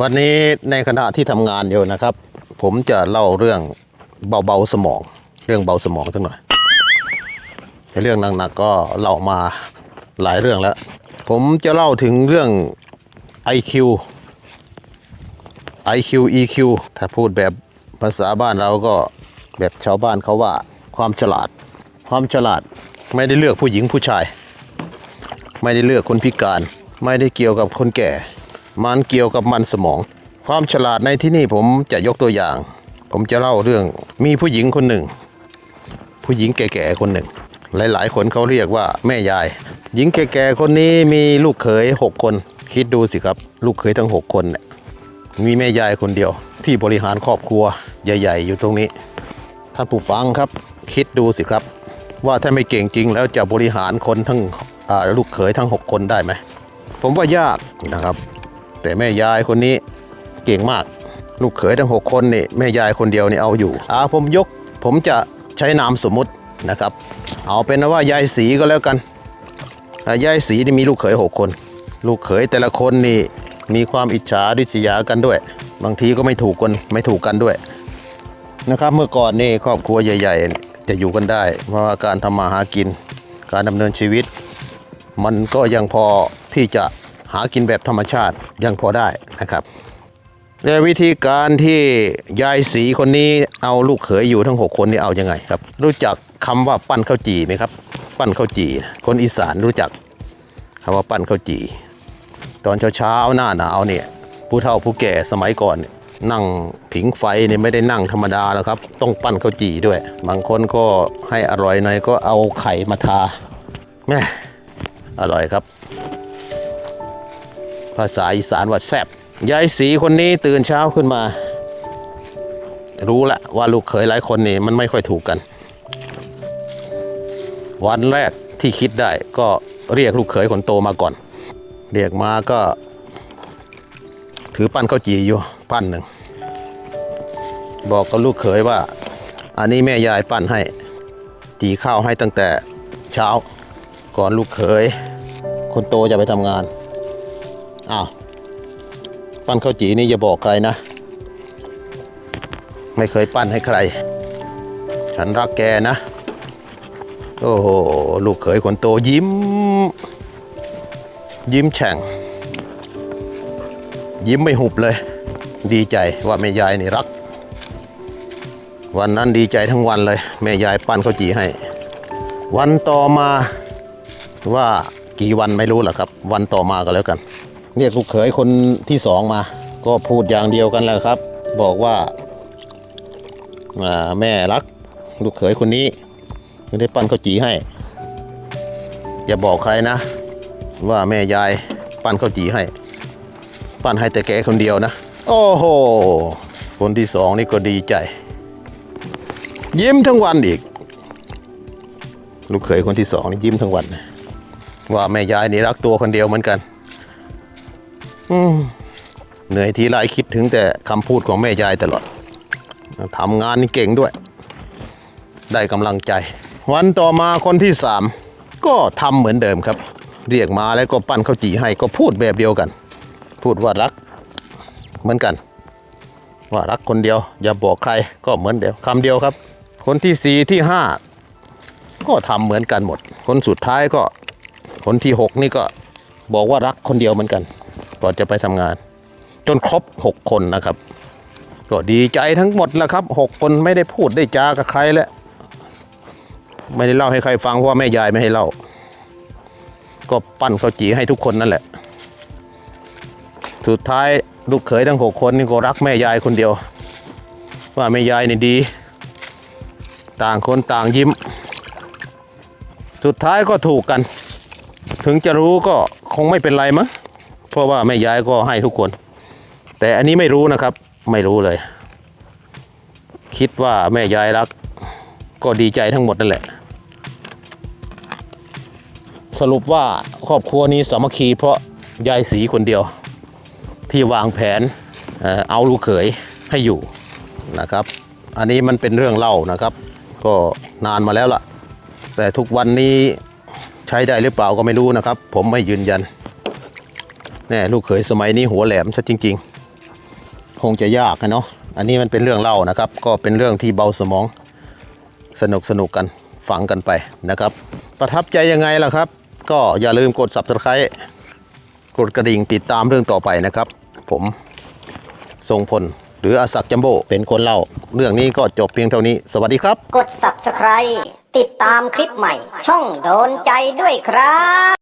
วันนี้ในขณะที่ทำงานอยู่นะครับ ผมจะเล่าเรื่องเบาๆสมอง เรื่องเบาสมองสักหน่อยเรื่องหนักๆก็เล่ามาหลายเรื่องแล้ว ผมจะเล่าถึงเรื่อง IQ IQ EQ ถ้าพูดแบบภาษาบ้านเราก็แบบชาวบ้านเขาว่าความฉลาด ความฉลาดไม่ได้เลือกผู้หญิงผู้ชาย ไม่ได้เลือกคนพิการ ไม่ได้เกี่ยวกับคนแก่ มันเกี่ยวกับมันสมอง ความฉลาดในที่นี่ผมจะยกตัวอย่าง ผมจะเล่าเรื่องมีผู้หญิงคนหนึ่ง ผู้หญิงแก่ๆคนหนึ่ง หลายๆ คนเขาเรียกว่าแม่ยาย หญิงแก่ๆคนนี้มีลูกเขยหกคน คิดดูสิครับ ลูกเขยทั้งหกคนเนี่ยมีแม่ยายคนเดียว ที่บริหารครอบครัวใหญ่ ๆ อยู่ตรงนี้ท่านผู้ฟังครับ คิดดูสิครับ ว่าถ้าไม่เก่งจริงแล้วจะบริหารคนทั้งลูกเขยทั้ง 6 คนได้ไหม ผมว่ายากนะครับ แต่แม่ยายคนนี้เก่งมาก ลูกเขยทั้ง 6 คนนี่แม่ยายคนเดียวนี่เอาอยู่อาผมยก ผมจะใช้นามสมมุตินะครับ เอาเป็นว่ายายสีก็แล้วกันยายสีนี่มีลูกเขย 6 คน ลูกเขยแต่ละคนนี่มีความอิจฉาริษยากันด้วย บางทีก็ไม่ถูกกันไม่ถูกกันด้วยนะครับเมื่อก่อนนี่ครอบครัวใหญ่ๆ จะอยู่กันได้ เพราะว่าการทำมาหากิน การดำเนินชีวิต มันก็ยังพอที่จะ หากินแบบธรรมชาติยังพอได้นะครับแต่วิธีการที่ยายสีคนนี้เอาลูกเขยอยู่ทั้ง 6 คนนี่เอายังไงครับ รู้จักคำว่าปั้นข้าวจี่ไหมครับ ปั้นข้าวจี่คนอีสานรู้จักคำว่าปั้นข้าวจี่ตอนเช้าๆหน้าหนาวเนี่ยผู้เฒ่าผู้แก่สมัยก่อนนั่งผิงไฟเนี่ยไม่ได้นั่งธรรมดาแล้วครับ ต้องปั้นข้าวจี่ด้วย บางคนก็ให้อร่อยหน่อยก็เอาไข่มาทาแม่อร่อยครับ ภาษาอีสานว่าแซบยายสีคนนี้ตื่นเช้าขึ้นมา รู้ละว่าลูกเขยหลายคนนี่มันไม่ค่อยถูกกัน วันแรกที่คิดได้ก็เรียกลูกเขยคนโตมาก่อน เรียกมาก็ ถือปั้นข้าวจีอยู่ปั้นหนึ่ง บอกกับลูกเขยว่า อันนี้แม่ยายปั้นให้จีข้าวให้ตั้งแต่เช้า ก่อนลูกเขย คนโตจะไปทำงาน อ้าวปั้นข้าวจีนี่อย่าบอกใครนะ ไม่เคยปั้นให้ใคร ฉันรักแกนะ โอ้โห ลูกเขยคนโตยิ้ม ยิ้มแฉ่ง ยิ้มไม่หุบเลย ดีใจว่าแม่ยายนี่รัก วันนั้นดีใจทั้งวันเลย แม่ยายปั้นข้าวจีให้ วันต่อมาว่ากี่วันไม่รู้แหละครับ วันต่อมาก็แล้วกัน เรียกลูกเขยคนที่สองมา ก็พูดอย่างเดียวกันแหละครับ บอกว่าแม่รัก ลูกเขยคนนี้ไม่ได้ปั้นข้าวจีให้ อย่าบอกใครนะ ว่าแม่ยายปั้นข้าวจีให้ ปั้นให้แต่แกคนเดียวนะ โอ้โหคนที่สองนี่ก็ดีใจ ยิ้มทั้งวันอีก ลูกเขยคนที่สองนี่ยิ้มทั้งวัน ว่าแม่ยายนี่รักตัวคนเดียวเหมือนกัน เหนื่อยทีไรคิดถึงแต่คำพูดของแม่ยายตลอดทำงานนี่เก่งด้วย ได้กำลังใจ วันต่อมาคนที่สามก็ทำเหมือนเดิมครับ เรียกมาแล้วก็ปั้นข้าวจี่ให้ก็พูดแบบเดียวกัน พูดว่ารัก เหมือนกัน ว่ารักคนเดียว อย่าบอกใครก็เหมือนเดียวคำเดียวครับ คนที่สี่ที่ห้าก็ทำเหมือนกันหมด คนสุดท้ายก็ คนที่หกนี่ก็บอกว่ารักคนเดียวเหมือนกัน ก่อนจะไปทำงาน จนครบหกคนนะครับก็ดีใจทั้งหมดแล้วครับหกคนไม่ได้พูดได้จากับใครแล้วไม่ได้เล่าให้ใครฟังเพราะว่าแม่ยายไม่ให้เล่า ก็ปั้นข้าวจีให้ทุกคนนั่นแหละ สุดท้ายลูกเขยทั้งหกคนนี่ก็รักแม่ยายคนเดียว ว่าแม่ยายนี่ดี ต่างคนต่างยิ้ม สุดท้ายก็ถูกกัน ถึงจะรู้ก็คงไม่เป็นไรมั้ง เพราะว่าแม่ยายก็ให้ทุกคน แต่อันนี้ไม่รู้นะครับ ไม่รู้เลย คิดว่าแม่ยายรัก ก็ดีใจทั้งหมดนั่นแหละ สรุปว่าครอบครัวนี้สามัคคี เพราะยายสีคนเดียว ที่วางแผนเอ่อเอาลูกเขยให้อยู่นะครับ อันนี้มันเป็นเรื่องเล่านะครับ ก็นานมาแล้วล่ะ แต่ทุกวันนี้ใช้ได้หรือเปล่าก็ไม่รู้นะครับ ผมไม่ยืนยัน แน่ลูกเขยสมัยนี้หัวแหลมซะจริง ๆ คงจะยากนะเนาะอันนี้มันเป็นเรื่องเล่านะครับ ก็เป็นเรื่องที่เบาสมองสนุกสนุกกันฟังกันไปนะครับ ประทับใจยังไงล่ะครับ ก็อย่าลืมกด subscribe กดกระดิ่งติดตามเรื่องต่อไปนะครับ ผมทรงพลหรืออาศักจัมโบเป็นคนเล่า เรื่องนี้ก็จบเพียงเท่านี้ สวัสดีครับ กด subscribe ติดตามคลิปใหม่ ช่องโดนใจด้วยครับ